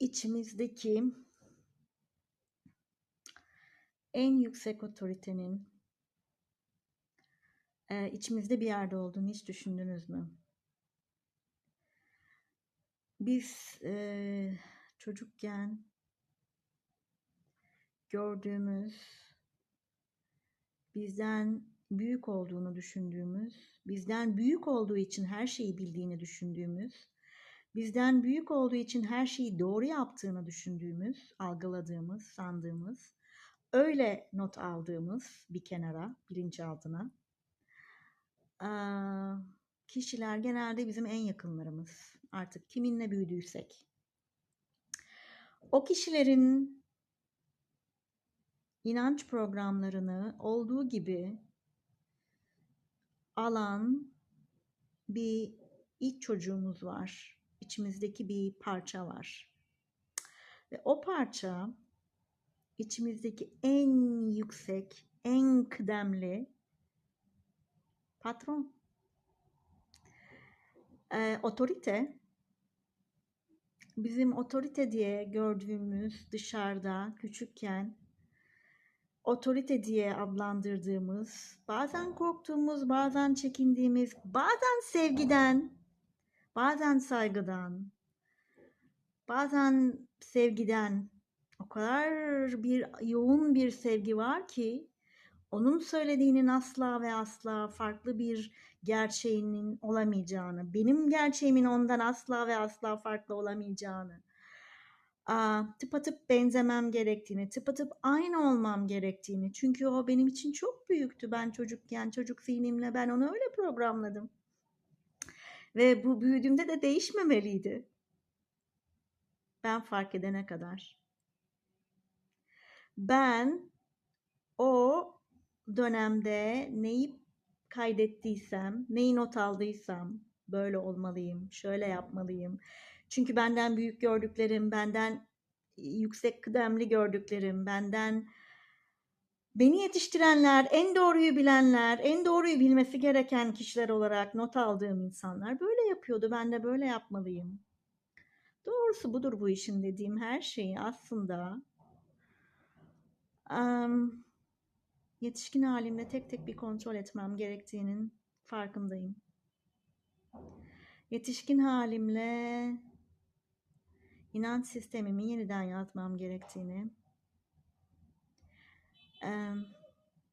içimizdeki en yüksek otoritenin e, içimizde bir yerde olduğunu hiç düşündünüz mü? Biz e, çocukken gördüğümüz, bizden büyük olduğunu düşündüğümüz, bizden büyük olduğu için her şeyi bildiğini düşündüğümüz, bizden büyük olduğu için her şeyi doğru yaptığını düşündüğümüz, algıladığımız, sandığımız, öyle not aldığımız bir kenara, bilinçaltına kişiler genelde bizim en yakınlarımız. Artık kiminle büyüdüysek. O kişilerin inanç programlarını olduğu gibi alan bir iç çocuğumuz var. İçimizdeki bir parça var. Ve o parça içimizdeki en yüksek, en kıdemli patron. Ee, otorite bizim otorite diye gördüğümüz dışarıda küçükken otorite diye adlandırdığımız, bazen korktuğumuz, bazen çekindiğimiz, bazen sevgiden, bazen saygıdan, bazen sevgiden o kadar bir yoğun bir sevgi var ki onun söylediğinin asla ve asla farklı bir gerçeğinin olamayacağını, benim gerçeğimin ondan asla ve asla farklı olamayacağını, tıpatıp benzemem gerektiğini, tıpatıp aynı olmam gerektiğini. Çünkü o benim için çok büyüktü ben çocukken, çocuk zihnimle ben onu öyle programladım. Ve bu büyüdüğümde de değişmemeliydi. Ben fark edene kadar. Ben o dönemde neyi kaydettiysem, neyi not aldıysam böyle olmalıyım, şöyle yapmalıyım. Çünkü benden büyük gördüklerim, benden yüksek kıdemli gördüklerim, benden beni yetiştirenler, en doğruyu bilenler, en doğruyu bilmesi gereken kişiler olarak not aldığım insanlar böyle yapıyordu. Ben de böyle yapmalıyım. Doğrusu budur bu işin dediğim her şeyi aslında um, yetişkin halimle tek tek bir kontrol etmem gerektiğinin farkındayım. Yetişkin halimle inanç sistemimi yeniden yaratmam gerektiğini,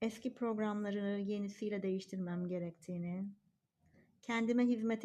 eski programları yenisiyle değiştirmem gerektiğini, kendime hizmet